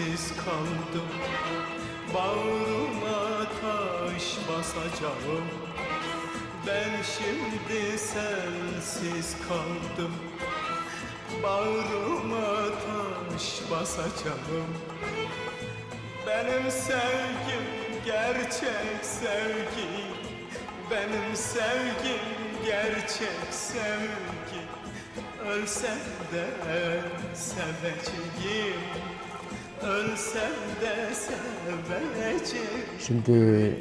sensiz kaldım. Bağrıma taş basacağım. Ben şimdi sensiz kaldım. Bağrıma taş basacağım. Benim sevgim gerçek sevgi. Benim sevgim gerçek sevgi. Ölsem de seveceğim Şimdi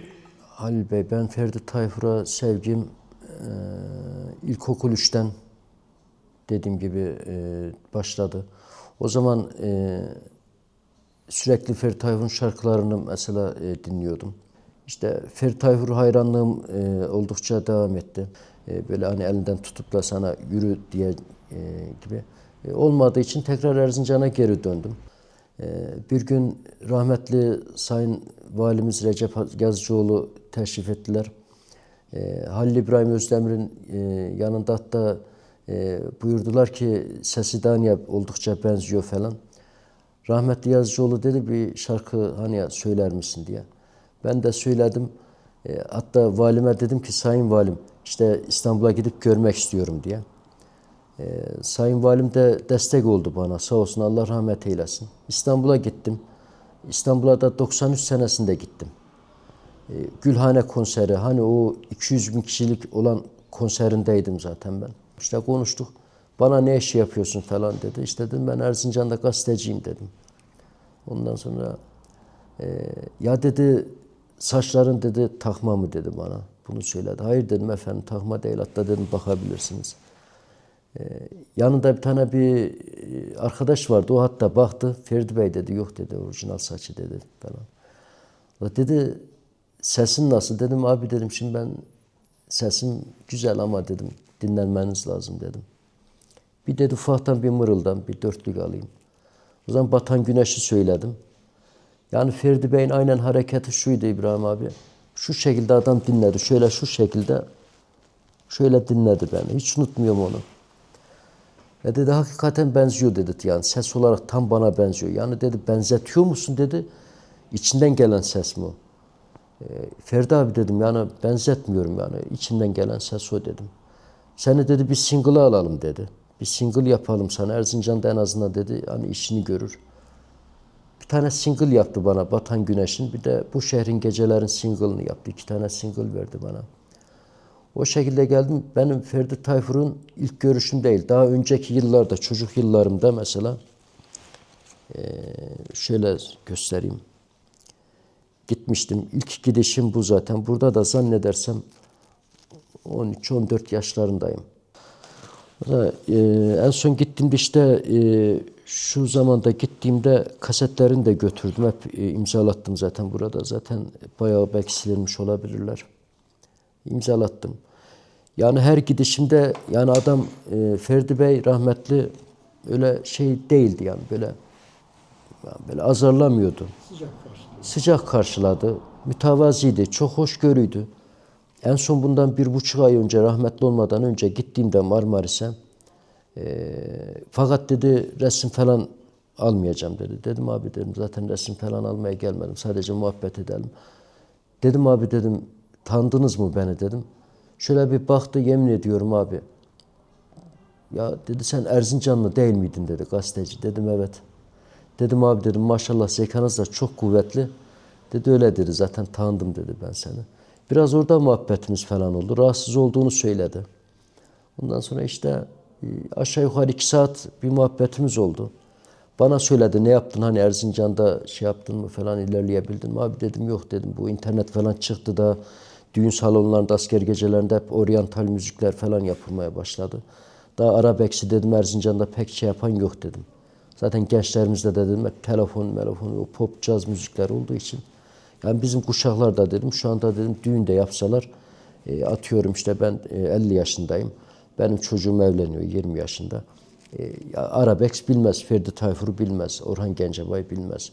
Halil Bey, ben Ferdi Tayfur'a sevgim eee ilkokul 3'ten dediğim gibi eee, başladı. O zaman eee, sürekli Ferdi Tayfur'un şarkılarını mesela eee, dinliyordum. İşte Ferdi Tayfur hayranlığım eee, oldukça devam etti. Eee, böyle hani elinden tutup da sana yürü diye eee, gibi. E, olmadığı için tekrar Erzincan'a geri döndüm. Ee, Bir gün rahmetli Sayın Valimiz Recep Yazıcıoğlu teşrif ettiler. Ee, Halil İbrahim Özdemir'in e, yanında hatta e, buyurdular ki sesi Daniye oldukça benziyor falan. Rahmetli Yazıcıoğlu dedi bir şarkı hani söyler misin diye. Ben de söyledim. E, Hatta valime dedim ki sayın valim işte İstanbul'a gidip görmek istiyorum diye. Ee, Sayın Valim de destek oldu bana sağ olsun Allah rahmet eylesin. İstanbul'a gittim. İstanbul'a da 93 senesinde gittim. Ee, Gülhane konseri hani o 200 bin kişilik olan konserindeydim zaten ben. İşte konuştuk. Bana ne iş yapıyorsun falan dedi. İşte dedim ben Erzincan'da gazeteciyim dedim. Ondan sonra e, ya dedi saçların dedi takma mı dedi bana. Bunu söyledi. Hayır dedim efendim takma değil hatta dedim bakabilirsiniz. Yanında bir tane bir e, arkadaş vardı. O hatta baktı. Ferdi Bey dedi. Yok dedi. Orijinal saçı dedi falan. O dedi sesin nasıl? Dedim abi dedim şimdi ben sesim güzel ama dedim dinlenmeniz lazım dedim. Bir dedi ufaktan bir mırıldan bir dörtlük alayım. O zaman batan güneşi söyledim. Yani Ferdi Bey'in aynen hareketi şuydu İbrahim abi. Şu şekilde adam dinledi. Şöyle şu şekilde şöyle dinledi beni. Hiç unutmuyorum onu. Ve dedi hakikaten benziyor dedi yani ses olarak tam bana benziyor. Yani dedi benzetiyor musun dedi. İçinden gelen ses mi o? Ee, Ferdi abi dedim yani benzetmiyorum yani içinden gelen ses o dedim. Seni dedi bir single alalım dedi. Bir single yapalım sana Erzincan'da en azından dedi hani işini görür. Bir tane single yaptı bana Batan Güneş'in bir de bu şehrin gecelerin single'ını yaptı. İki tane single verdi bana. O şekilde geldim. Benim Ferdi Tayfur'un ilk görüşüm değil. Daha önceki yıllarda, çocuk yıllarımda mesela şöyle göstereyim. Gitmiştim. İlk gidişim bu zaten. Burada da zannedersem 13-14 yaşlarındayım. En son gittiğimde işte şu zamanda gittiğimde kasetlerini de götürdüm. Hep imzalattım zaten burada. Zaten bayağı belki silinmiş olabilirler imzalattım. Yani her gidişimde yani adam e, Ferdi Bey rahmetli öyle şey değildi yani böyle yani böyle azarlamıyordu. Sıcak karşıladı. Mütevaziydi. Çok hoşgörüydü. En son bundan bir buçuk ay önce rahmetli olmadan önce gittiğimde Marmaris'e e, fakat dedi resim falan almayacağım dedi. Dedim abi dedim zaten resim falan almaya gelmedim. Sadece muhabbet edelim. Dedim abi dedim tanıdınız mı beni dedim. Şöyle bir baktı yemin ediyorum abi. Ya dedi sen Erzincanlı değil miydin dedi gazeteci. Dedim evet. Dedim abi dedim maşallah zekanız da çok kuvvetli. Dedi öyle dedi zaten tanıdım dedi ben seni. Biraz orada muhabbetimiz falan oldu. Rahatsız olduğunu söyledi. Ondan sonra işte e, aşağı yukarı iki saat bir muhabbetimiz oldu. Bana söyledi ne yaptın hani Erzincan'da şey yaptın mı falan ilerleyebildin mi? Abi dedim yok dedim bu internet falan çıktı da düğün salonlarında asker gecelerinde hep oryantal müzikler falan yapılmaya başladı. Daha Arabeksi dedim Erzincan'da pek şey yapan yok dedim. Zaten gençlerimizde de dedim hep telefon, o pop, caz müzikler olduğu için. Yani bizim kuşaklarda dedim şu anda dedim düğünde yapsalar e, atıyorum işte ben e, 50 yaşındayım. Benim çocuğum evleniyor 20 yaşında. E, Arabex bilmez, Ferdi Tayfur'u bilmez, Orhan Gencebay bilmez.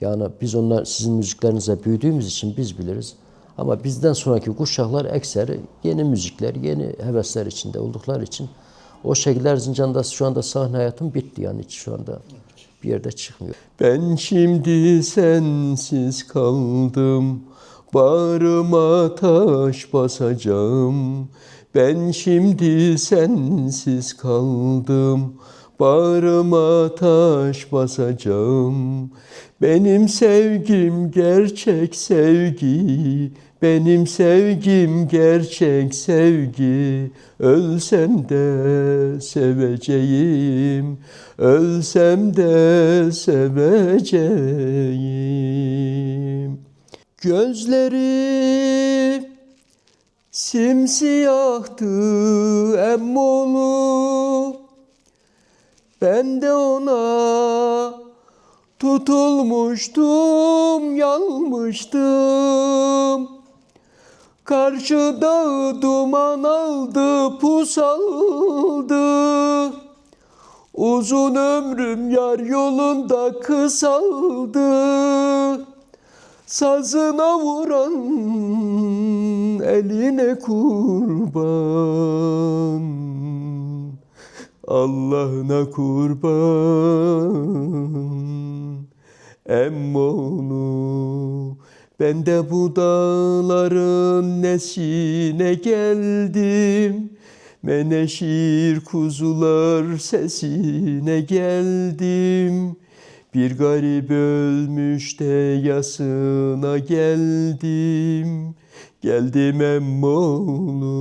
Yani biz onlar sizin müziklerinizle büyüdüğümüz için biz biliriz. Ama bizden sonraki kuşaklar ekseri yeni müzikler, yeni hevesler içinde oldukları için o şekilde Erzincan'da şu anda sahne hayatım bitti yani hiç şu anda hiçbir yerde çıkmıyor. Ben şimdi sensiz kaldım Bağrıma taş basacağım Ben şimdi sensiz kaldım Bağrıma taş basacağım. Benim sevgim gerçek sevgi. Benim sevgim gerçek sevgi. Ölsem de seveceğim. Ölsem de seveceğim. Gözleri simsiyahtı emmolu Ben de ona tutulmuştum, yanmıştım. Karşı dağı duman aldı, pus aldı. Uzun ömrüm yar yolunda kısaldı. Sazına vuran eline kurban Allah'ına kurban. Emmoğlu ben de bu dağların nesine geldim. Meneşir kuzular sesine geldim. Bir garip ölmüş de yasına geldim. Geldim emmoğlu